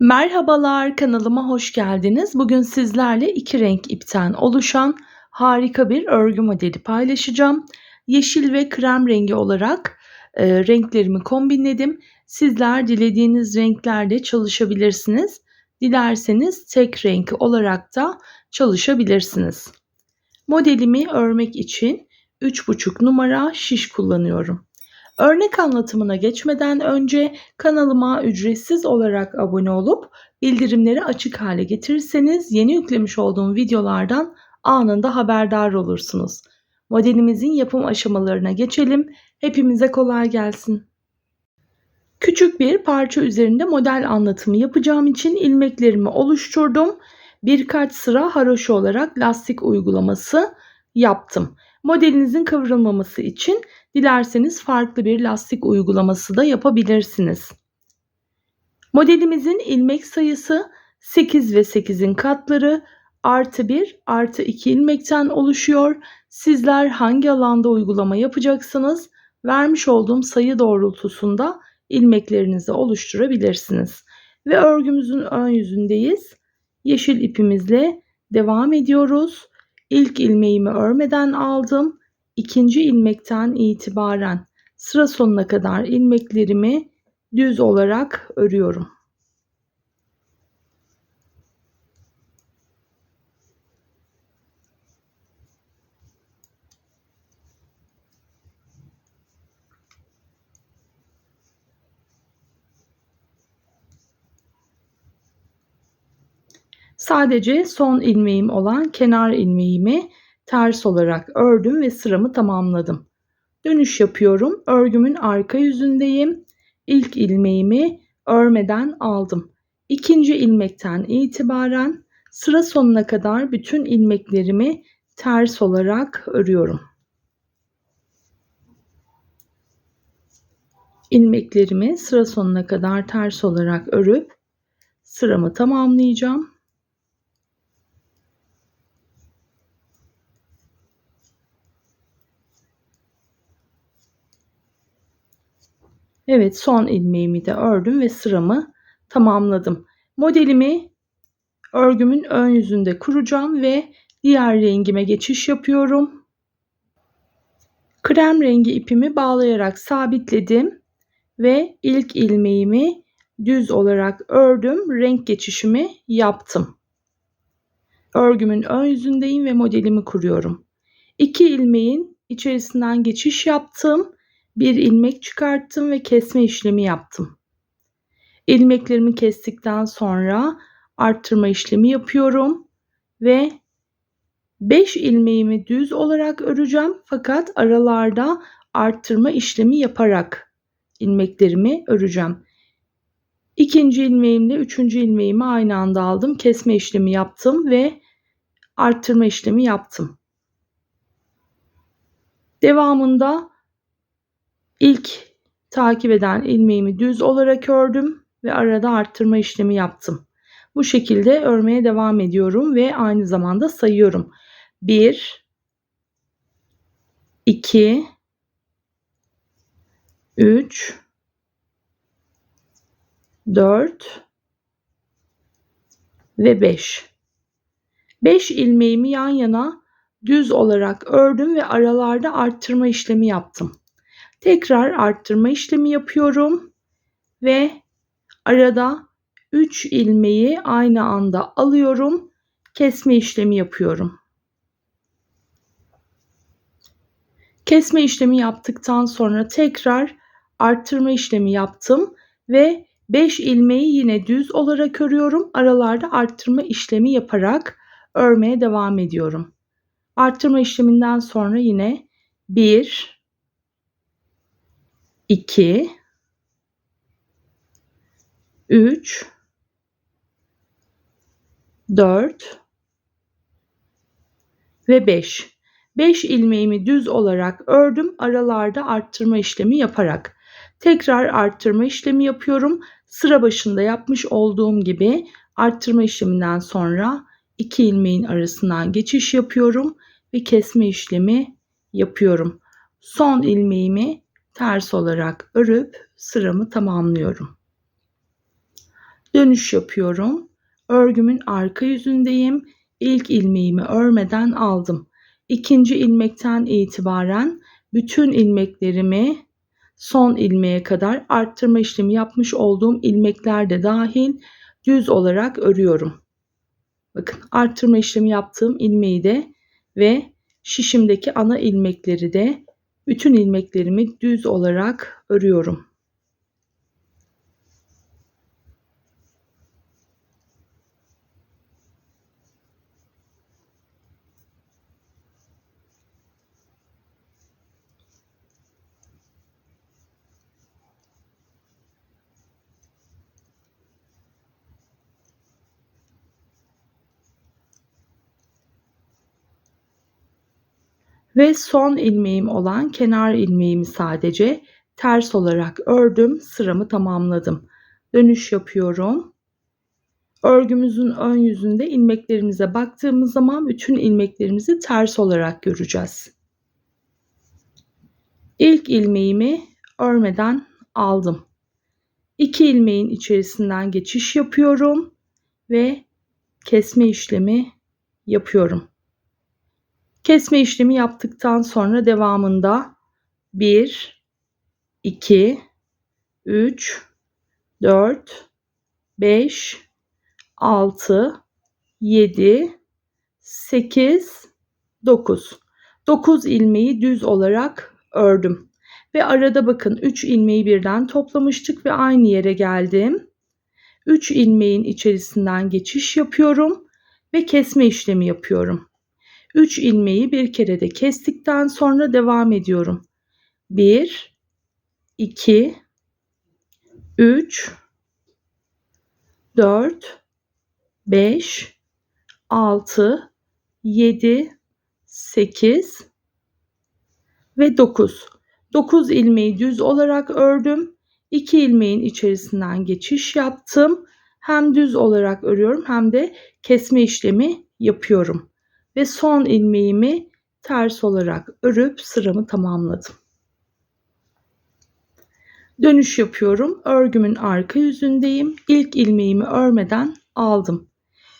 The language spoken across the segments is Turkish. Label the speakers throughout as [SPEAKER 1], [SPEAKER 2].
[SPEAKER 1] Merhabalar, kanalıma hoş geldiniz. Bugün sizlerle iki renk ipten oluşan harika bir örgü modeli paylaşacağım. Yeşil ve krem rengi olarak e, renklerimi kombinledim. Sizler dilediğiniz renklerde çalışabilirsiniz. Dilerseniz tek renk olarak da çalışabilirsiniz. Modelimi örmek için 3,5 numara şiş kullanıyorum. Örnek anlatımına geçmeden önce kanalıma ücretsiz olarak abone olup bildirimleri açık hale getirirseniz yeni yüklemiş olduğum videolardan anında haberdar olursunuz. Modelimizin yapım aşamalarına geçelim. Hepimize kolay gelsin. Küçük bir parça üzerinde model anlatımı yapacağım için ilmeklerimi oluşturdum. Birkaç sıra haroşa olarak lastik uygulaması yaptım. Modelinizin kıvrılmaması için dilerseniz farklı bir lastik uygulaması da yapabilirsiniz. Modelimizin ilmek sayısı 8 ve 8'in katları artı 1 artı 2 ilmekten oluşuyor. Sizler hangi alanda uygulama yapacaksınız? Vermiş olduğum sayı doğrultusunda ilmeklerinizi oluşturabilirsiniz. Ve örgümüzün ön yüzündeyiz. Yeşil ipimizle devam ediyoruz. İlk ilmeğimi örmeden aldım. İkinci ilmekten itibaren sıra sonuna kadar ilmeklerimi düz olarak örüyorum. Sadece son ilmeğim olan kenar ilmeğimi ters olarak ördüm ve sıramı tamamladım. Dönüş yapıyorum. Örgümün arka yüzündeyim. İlk ilmeğimi örmeden aldım. İkinci ilmekten itibaren sıra sonuna kadar bütün ilmeklerimi ters olarak örüyorum. ilmeklerimi sıra sonuna kadar ters olarak örüp sıramı tamamlayacağım. Evet son ilmeğimi de ördüm ve sıramı tamamladım. Modelimi örgümün ön yüzünde kuracağım ve diğer rengime geçiş yapıyorum. Krem rengi ipimi bağlayarak sabitledim ve ilk ilmeğimi düz olarak ördüm. Renk geçişimi yaptım. Örgümün ön yüzündeyim ve modelimi kuruyorum. İki ilmeğin içerisinden geçiş yaptım bir ilmek çıkarttım ve kesme işlemi yaptım. İlmeklerimi kestikten sonra arttırma işlemi yapıyorum ve 5 ilmeğimi düz olarak öreceğim fakat aralarda arttırma işlemi yaparak ilmeklerimi öreceğim. İkinci ilmeğimle üçüncü ilmeğimi aynı anda aldım. Kesme işlemi yaptım ve arttırma işlemi yaptım. Devamında İlk takip eden ilmeğimi düz olarak ördüm ve arada arttırma işlemi yaptım. Bu şekilde örmeye devam ediyorum ve aynı zamanda sayıyorum. 1 2 3 4 ve 5. 5 ilmeğimi yan yana düz olarak ördüm ve aralarda arttırma işlemi yaptım. Tekrar arttırma işlemi yapıyorum ve arada 3 ilmeği aynı anda alıyorum. Kesme işlemi yapıyorum. Kesme işlemi yaptıktan sonra tekrar arttırma işlemi yaptım ve 5 ilmeği yine düz olarak örüyorum. Aralarda arttırma işlemi yaparak örmeye devam ediyorum. Arttırma işleminden sonra yine 1 2 3 4 ve 5. 5 ilmeğimi düz olarak ördüm. Aralarda arttırma işlemi yaparak. Tekrar arttırma işlemi yapıyorum. Sıra başında yapmış olduğum gibi arttırma işleminden sonra 2 ilmeğin arasından geçiş yapıyorum ve kesme işlemi yapıyorum. Son ilmeğimi ters olarak örüp sıramı tamamlıyorum. Dönüş yapıyorum. Örgümün arka yüzündeyim. İlk ilmeğimi örmeden aldım. İkinci ilmekten itibaren bütün ilmeklerimi son ilmeğe kadar arttırma işlemi yapmış olduğum ilmekler de dahil düz olarak örüyorum. Bakın arttırma işlemi yaptığım ilmeği de ve şişimdeki ana ilmekleri de bütün ilmeklerimi düz olarak örüyorum. Ve son ilmeğim olan kenar ilmeğimi sadece ters olarak ördüm. Sıramı tamamladım. Dönüş yapıyorum. Örgümüzün ön yüzünde ilmeklerimize baktığımız zaman bütün ilmeklerimizi ters olarak göreceğiz. İlk ilmeğimi örmeden aldım. İki ilmeğin içerisinden geçiş yapıyorum ve kesme işlemi yapıyorum. Kesme işlemi yaptıktan sonra devamında 1, 2, 3, 4, 5, 6, 7, 8, 9. 9 ilmeği düz olarak ördüm. Ve arada bakın 3 ilmeği birden toplamıştık ve aynı yere geldim. 3 ilmeğin içerisinden geçiş yapıyorum ve kesme işlemi yapıyorum. 3 ilmeği bir kere de kestikten sonra devam ediyorum. 1 2 3 4 5 6 7 8 ve 9. 9 ilmeği düz olarak ördüm. 2 ilmeğin içerisinden geçiş yaptım. Hem düz olarak örüyorum hem de kesme işlemi yapıyorum ve son ilmeğimi ters olarak örüp sıramı tamamladım. Dönüş yapıyorum. Örgümün arka yüzündeyim. İlk ilmeğimi örmeden aldım.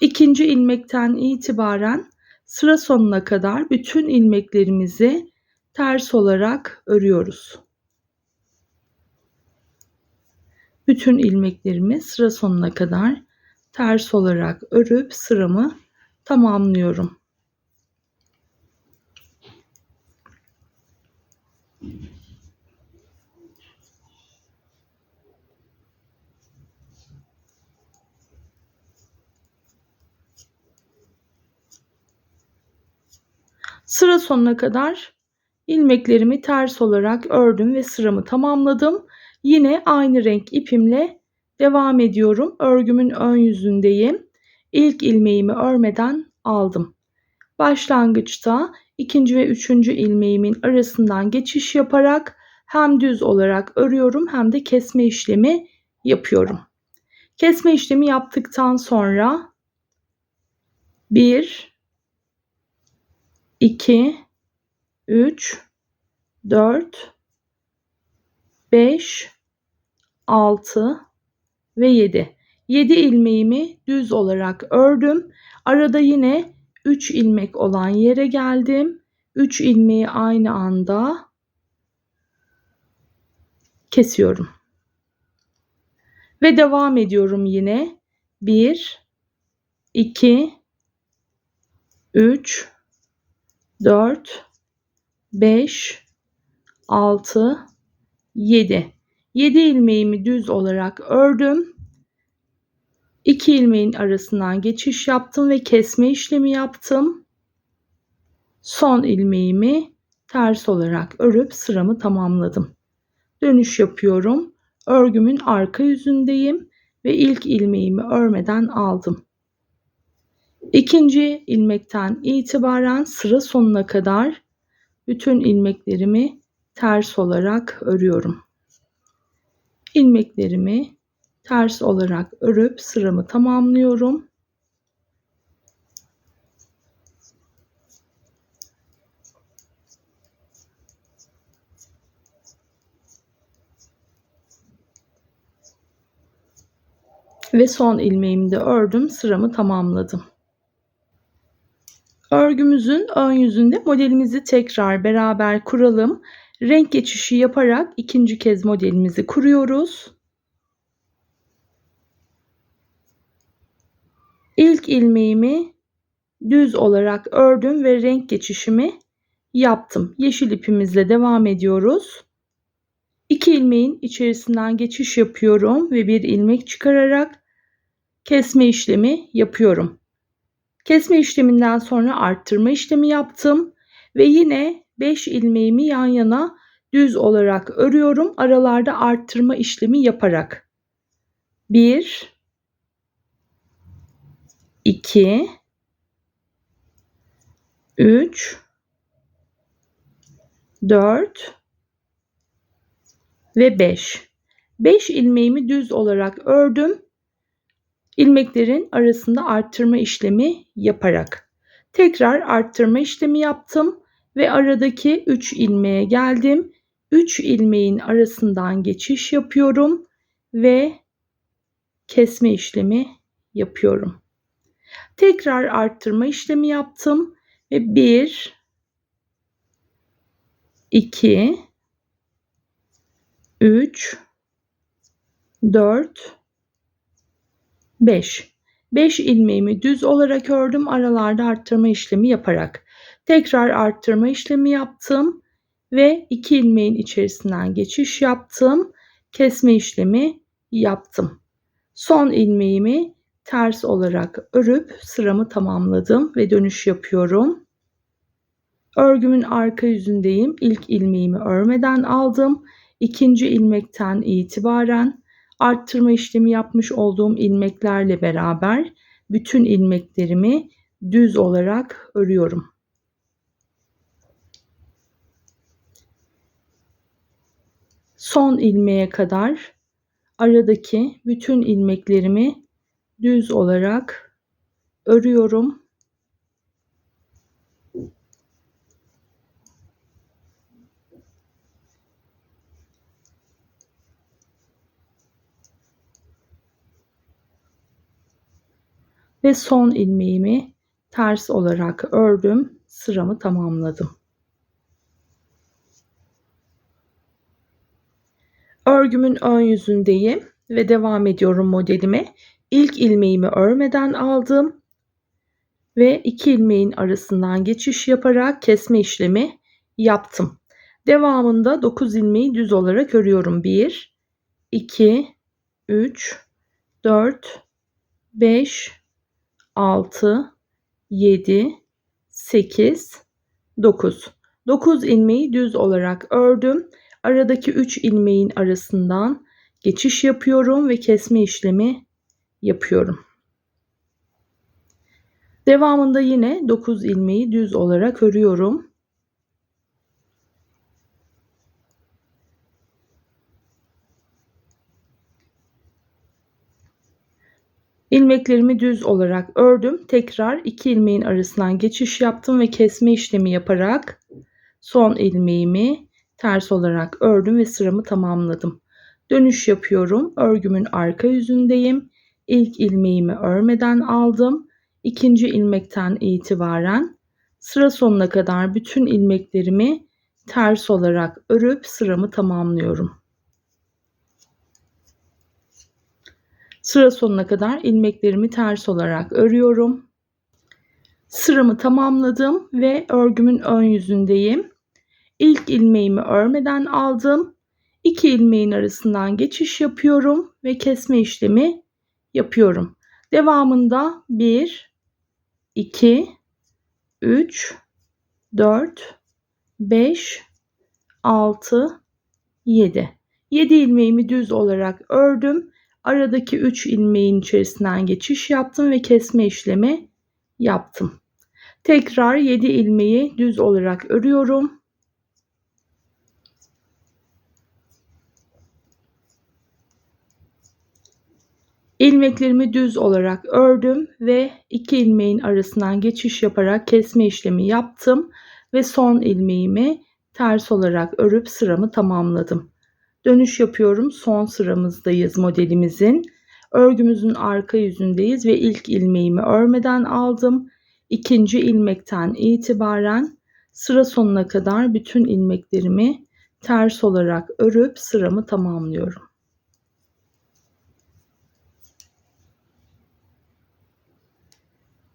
[SPEAKER 1] İkinci ilmekten itibaren sıra sonuna kadar bütün ilmeklerimizi ters olarak örüyoruz. Bütün ilmeklerimi sıra sonuna kadar ters olarak örüp sıramı tamamlıyorum. Sıra sonuna kadar ilmeklerimi ters olarak ördüm ve sıramı tamamladım. Yine aynı renk ipimle devam ediyorum. Örgümün ön yüzündeyim. İlk ilmeğimi örmeden aldım. Başlangıçta ikinci ve üçüncü ilmeğimin arasından geçiş yaparak hem düz olarak örüyorum hem de kesme işlemi yapıyorum. Kesme işlemi yaptıktan sonra 1 2 3 4 5 6 ve 7. 7 ilmeğimi düz olarak ördüm. Arada yine 3 ilmek olan yere geldim. 3 ilmeği aynı anda kesiyorum. Ve devam ediyorum yine. 1 2 3 4 5 6 7 7 ilmeğimi düz olarak ördüm. 2 ilmeğin arasından geçiş yaptım ve kesme işlemi yaptım. Son ilmeğimi ters olarak örüp sıramı tamamladım. Dönüş yapıyorum. Örgümün arka yüzündeyim ve ilk ilmeğimi örmeden aldım. İkinci ilmekten itibaren sıra sonuna kadar bütün ilmeklerimi ters olarak örüyorum. İlmeklerimi ters olarak örüp sıramı tamamlıyorum. Ve son ilmeğimi de ördüm. Sıramı tamamladım. Örgümüzün ön yüzünde modelimizi tekrar beraber kuralım. Renk geçişi yaparak ikinci kez modelimizi kuruyoruz. İlk ilmeğimi düz olarak ördüm ve renk geçişimi yaptım. Yeşil ipimizle devam ediyoruz. İki ilmeğin içerisinden geçiş yapıyorum ve bir ilmek çıkararak kesme işlemi yapıyorum. Kesme işleminden sonra arttırma işlemi yaptım ve yine 5 ilmeğimi yan yana düz olarak örüyorum. Aralarda arttırma işlemi yaparak. 1 2 3 4 ve 5. 5 ilmeğimi düz olarak ördüm. İlmeklerin arasında arttırma işlemi yaparak. Tekrar arttırma işlemi yaptım ve aradaki 3 ilmeğe geldim. 3 ilmeğin arasından geçiş yapıyorum ve kesme işlemi yapıyorum. Tekrar arttırma işlemi yaptım ve 1 2 3 4 5 5 ilmeğimi düz olarak ördüm aralarda arttırma işlemi yaparak. Tekrar arttırma işlemi yaptım ve 2 ilmeğin içerisinden geçiş yaptım kesme işlemi yaptım. Son ilmeğimi ters olarak örüp sıramı tamamladım ve dönüş yapıyorum. Örgümün arka yüzündeyim. İlk ilmeğimi örmeden aldım. İkinci ilmekten itibaren arttırma işlemi yapmış olduğum ilmeklerle beraber bütün ilmeklerimi düz olarak örüyorum. Son ilmeğe kadar aradaki bütün ilmeklerimi düz olarak örüyorum. Ve son ilmeğimi ters olarak ördüm. Sıramı tamamladım. Örgümün ön yüzündeyim ve devam ediyorum modelime. İlk ilmeğimi örmeden aldım ve iki ilmeğin arasından geçiş yaparak kesme işlemi yaptım. Devamında 9 ilmeği düz olarak örüyorum. 1 2 3 4 5 6, 7, 8, 9. 9 ilmeği düz olarak ördüm. Aradaki 3 ilmeğin arasından geçiş yapıyorum ve kesme işlemi yapıyorum. Devamında yine 9 ilmeği düz olarak örüyorum. İlmeklerimi düz olarak ördüm. Tekrar iki ilmeğin arasından geçiş yaptım ve kesme işlemi yaparak son ilmeğimi ters olarak ördüm ve sıramı tamamladım. Dönüş yapıyorum. Örgümün arka yüzündeyim. İlk ilmeğimi örmeden aldım. İkinci ilmekten itibaren sıra sonuna kadar bütün ilmeklerimi ters olarak örüp sıramı tamamlıyorum. Sıra sonuna kadar ilmeklerimi ters olarak örüyorum. Sıramı tamamladım ve örgümün ön yüzündeyim. İlk ilmeğimi örmeden aldım. İki ilmeğin arasından geçiş yapıyorum ve kesme işlemi yapıyorum. Devamında 1 2 3 4 5 6 7 7 ilmeğimi düz olarak ördüm Aradaki 3 ilmeğin içerisinden geçiş yaptım ve kesme işlemi yaptım. Tekrar 7 ilmeği düz olarak örüyorum. İlmeklerimi düz olarak ördüm ve iki ilmeğin arasından geçiş yaparak kesme işlemi yaptım ve son ilmeğimi ters olarak örüp sıramı tamamladım. Dönüş yapıyorum. Son sıramızdayız modelimizin. Örgümüzün arka yüzündeyiz ve ilk ilmeğimi örmeden aldım. İkinci ilmekten itibaren sıra sonuna kadar bütün ilmeklerimi ters olarak örüp sıramı tamamlıyorum.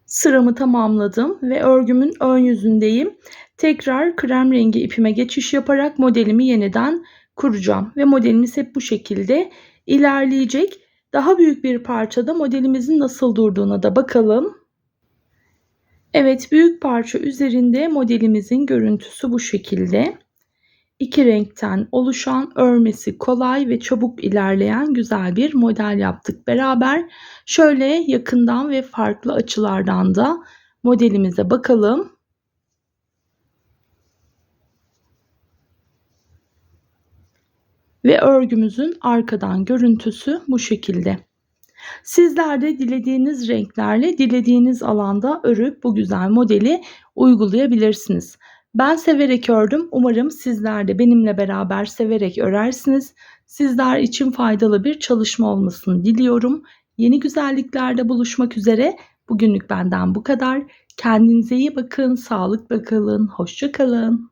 [SPEAKER 1] Sıramı tamamladım ve örgümün ön yüzündeyim. Tekrar krem rengi ipime geçiş yaparak modelimi yeniden kuracağım ve modelimiz hep bu şekilde ilerleyecek. Daha büyük bir parçada modelimizin nasıl durduğuna da bakalım. Evet büyük parça üzerinde modelimizin görüntüsü bu şekilde. İki renkten oluşan örmesi kolay ve çabuk ilerleyen güzel bir model yaptık beraber. Şöyle yakından ve farklı açılardan da modelimize bakalım. Ve örgümüzün arkadan görüntüsü bu şekilde. Sizler de dilediğiniz renklerle dilediğiniz alanda örüp bu güzel modeli uygulayabilirsiniz. Ben severek ördüm. Umarım sizler de benimle beraber severek örersiniz. Sizler için faydalı bir çalışma olmasını diliyorum. Yeni güzelliklerde buluşmak üzere. Bugünlük benden bu kadar. Kendinize iyi bakın, sağlıkla kalın, hoşça kalın.